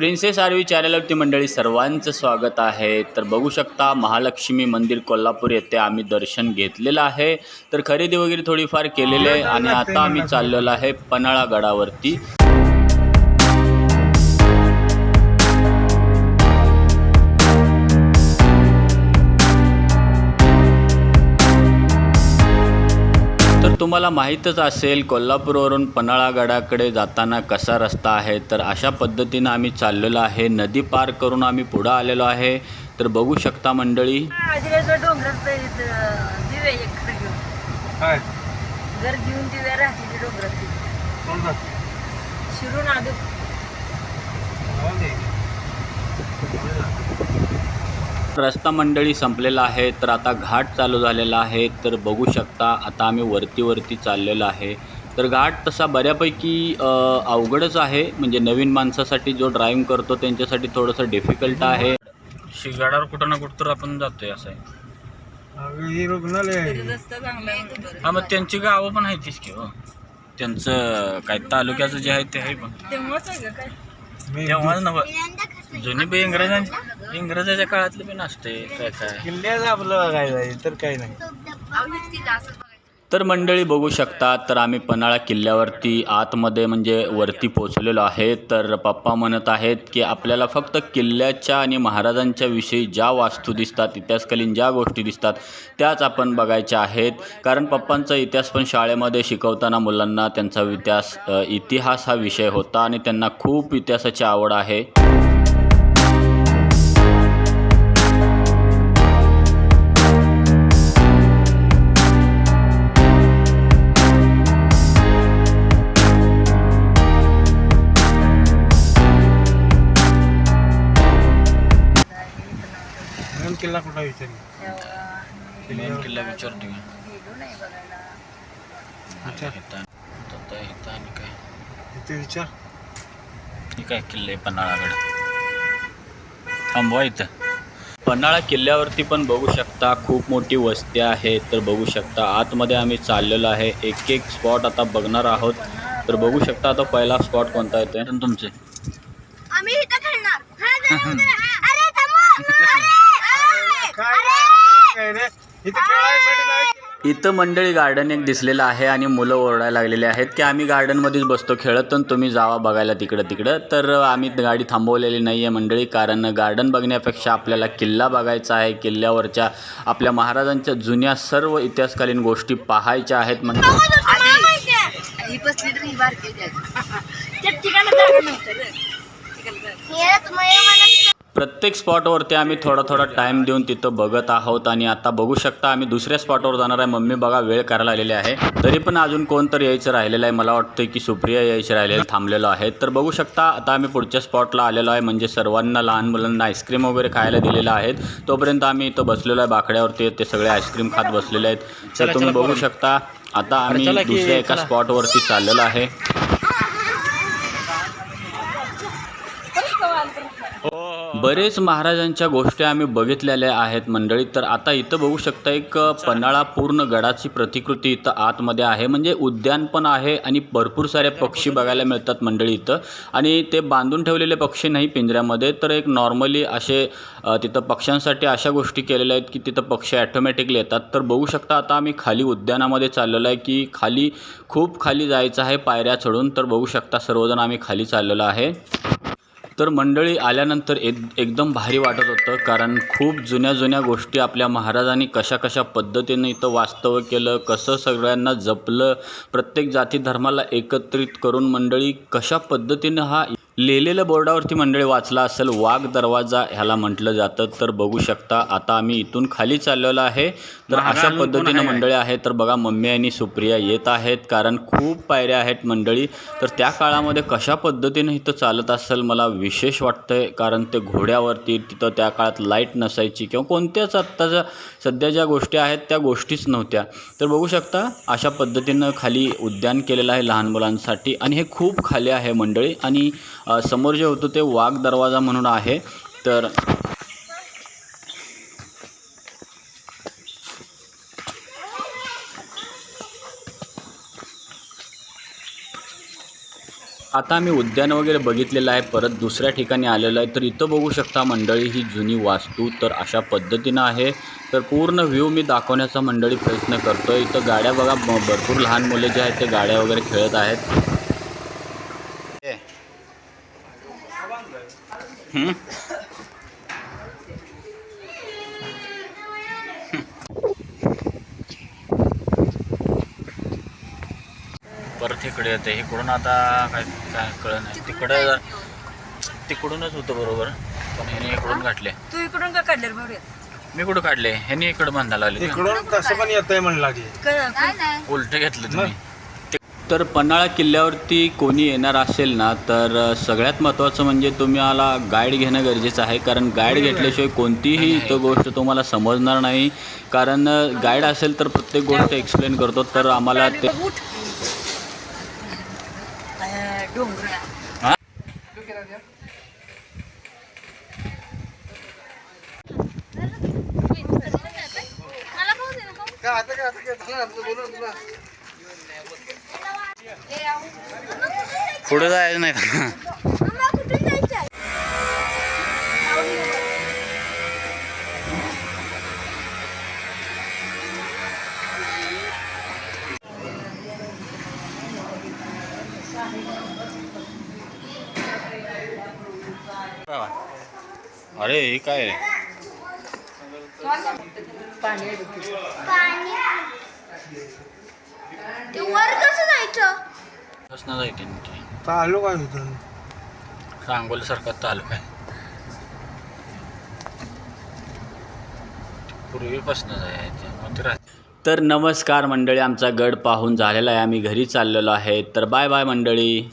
Princess RV चॅनलवरती मंडळी सर्वांचं स्वागत आहे. तर बघू शकता महालक्ष्मी मंदिर कोल्हापूर येथे आम्ही दर्शन घेतलेलं आहे. तर खरेदी वगैरे थोडीफार केलेली आहे आणि आता आम्ही चाललेलो आहे पन्हाळा गडावरती. तुम्हाला माहीतच असेल कोल्हापूरवरून पन्हाळा गडाकडे जाताना कसा रस्ता आहे? तर अशा पद्धतीनं आम्ही चाललेलो आहे. नदी पार करून आम्ही पुढं आलेलो आहे. तर बघू शकता मंडळी. शिरून. रस्ता मंडळी संपलेला आहे तर आता घाट चालू झालेला आहे. तर बघू शकता आता आम्ही वरती वरती चाललेलो आहे. तर घाट तसा बऱ्यापैकी अवघडच आहे. म्हणजे नवीन माणसासाठी जो ड्राईव्ह करतो त्यांच्यासाठी थोडंसं डिफिकल्ट आहे. शिगाडावर कुठं ना कुठं तर आपण जातोय असं आहे. अगं, हे रुग्णालय आहे. रस्ता चांगला आहे म्हणतो बरं. हा मग त्यांची गावं पण आहेतच की हो. त्यांचं काय तालुक्याचं जे आहे ते आहे पण. तेव्हाच आहे काय जुनी बी इंग्रजांची इंग्रजाच्या काळातले बी नसते काय काय. किल्ल्याचं आपलं बघायचं आहे तर काही नाही. तर मंडळी बघू शकता तर आम्ही पन्हाळा किल्ल्यावरती आतमध्ये म्हणजे वरती पोचलेलो आहे. तर पप्पा म्हणत आहेत की आपल्याला फक्त किल्ल्याच्या आणि महाराजांच्या विषयी ज्या वास्तू दिसतात इतिहासकालीन ज्या गोष्टी दिसतात त्याच आपण बघायच्या आहेत. कारण पप्पांचा इतिहास पण शाळेमध्ये शिकवताना मुलांना त्यांचा इतिहास इतिहास हा विषय होता आणि त्यांना खूप इतिहासाची आवड आहे. किल्ला कुठं विचारली? मेन किल्ला विचारतो गेलो नाही बघायला. अच्छा. आणि काय? इथे विचार. हे काय किल्ले पन्हाळागड? थांबवा इथं. पन्हाळा किल्ल्यावरती पण बघू शकता खूप मोठी वस्ती आहे. तर बघू शकता आतमध्ये आम्ही चाललेलो आहे. एक एक स्पॉट आता बघणार आहोत. तर बघू शकता आता पहिला स्पॉट कोणता येतोय. तुमचे? आम्ही इथं खेळणार. हा, जरा. अरे थांबा. अरे, काय रे? इथे खेळायसाठी नाही इथं मंडळी गार्डन एक दिसलेलं आहे आणि मुलं ओरडायला लागलेली आहेत की आम्ही गार्डनमध्येच बसतो खेळत आणि तुम्ही जावा बघायला तिकडं तिकडं. तर आम्ही गाडी थांबवलेली नाही आहे मंडळी कारण गार्डन बघण्यापेक्षा आपल्याला किल्ला बघायचा आहे. किल्ल्यावरच्या आपल्या महाराजांच्या जुन्या सर्व इतिहासकालीन गोष्टी पाहायच्या आहेत म्हणजे प्रत्येक स्पॉटवरती आम्ही थोडा थोडा टाईम देऊन तिथं बघत आहोत आणि आता बघू शकता आम्ही दुसऱ्या स्पॉटवर जाणार आहे. मम्मी बघा वेळ करायला आलेली आहे. तरी पण अजून कोण तर यायचं राहिलेलं आहे. मला वाटतं की सुप्रिया यायची राहिलेलं थांबलेलो आहे तर बघू शकता आता आम्ही पुढच्या स्पॉटला आलेलो आहे. म्हणजे सर्वांना लहान मुलांना आईस्क्रीम वगैरे खायला दिलेलं आहेत. तोपर्यंत आम्ही इथं बसलेलो आहे बाकड्यावरती. ते सगळे आईस्क्रीम खात बसलेले आहेत. तर तुम्ही बघू शकता आता आम्ही दुसऱ्या एका स्पॉटवरती चाललेलो आहे. बरेच महाराजांच्या गोष्टी आम्ही बघितलेल्या आहेत मंडळी. तर आता इथं बघू शकता एक पन्हाळा पूर्ण गडाची प्रतिकृती इथं आतमध्ये आहे. म्हणजे उद्यान पण आहे आणि भरपूर सारे पक्षी बघायला मिळतात मंडळी इथं. आणि ते बांधून ठेवलेले पक्षी नाही पिंजऱ्यामध्ये. तर एक नॉर्मली असे तिथं पक्ष्यांसाठी अशा गोष्टी केलेल्या आहेत की तिथं पक्षी ॲटोमॅटिकली येतात. तर बघू शकता आता आम्ही खाली उद्यानामध्ये चाललेलो आहे की खाली खूप खाली जायचं आहे पायऱ्या चढून. तर बघू शकता सर्वजण आम्ही खाली चाललेलो आहे. तर मंडळी आल्यानंतर एक एकदम भारी वाटत होतं कारण खूप जुन्या जुन्या गोष्टी आपल्या महाराजांनी कशा कशा पद्धतीने इथं वास्तव्य केलं कसं सगळ्यांना जपलं प्रत्येक जाती धर्माला एकत्रित करून मंडळी कशा पद्धतीनं हा लिहिलेलं बोर्डावरती मंडळी वाचला असेल वाघ दरवाजा ह्याला म्हटलं जातं तर बघू शकता आता आम्ही इथून खाली चाललेलो आहे. तर अशा पद्धतीनं मंडळी आहे तर बघा मम्मी आणि सुप्रिया येत आहेत कारण खूप पायऱ्या आहेत मंडळी. तर त्या काळामध्ये कशा पद्धतीनं इथं चालत असेल मला विशेष वाटतंय कारण ते घोड्यावरती तिथं त्या काळात लाइट नसायची किंवा कोणत्याच आत्ताच्या सध्या ज्या गोष्टी आहेत त्या गोष्टीच नव्हत्या. तर बघू शकता अशा पद्धतीनं खाली उद्यान केलेलं आहे लहान मुलांसाठी आणि हे खूप खाली आहे मंडळी. आणि समोर जे होतं ते वाघ दरवाजा म्हणून आहे. तर आता आम्ही उद्यान वगैरे बघितलेलं आहे परत दुसऱ्या ठिकाणी आलेलो आहे. तर इथं बघू शकता मंडळी ही जुनी वास्तू तर अशा पद्धतीनं आहे. तर पूर्ण व्ह्यू मी दाखवण्याचा मंडळी प्रयत्न करतो इथं गाड्या बघा ब- भरपूर लहान मुले जे आहेत ते गाड्या वगैरे खेळत आहेत हं? परत इकडे येते. इकडून आता काय काय कळ नाही. तिकडं तिकडूनच होतं बरोबर. पण ह्याने इकडून काढले. तू इकडून का काढले भाऊ मी कुठं काढले? ह्याने इकडं बांधायला आले इकडून तसं पण येतंय म्हणला नाही उलट घेतलं तुम्ही. तर पन्हाळा किल्ल्यावरती कोणी येणार असेल ना तर सगळ्यात महत्त्वाचं म्हणजे तुम्हाला गाईड घेणं गरजेचं आहे. कारण गाईड घेतल्याशिवाय कोणतीही इथं गोष्ट तुम्हाला समजणार नाही. कारण गाईड असेल तर प्रत्येक गोष्ट एक्सप्लेन करतो. तर आम्हाला ते डोंगर हा? मला पाहू दे ना पाहू. पुढे जायचं नाही अरे हे काय रे? पाणी ते वर कसं जायचं? कसं जायचे तालुका आहे. पूर्वीपासून जायचे मग ते राहते तर नमस्कार मंडळी आमचा गड पाहून झालेला आहे. आम्ही घरी चाललेलो आहे. तर बाय बाय मंडळी.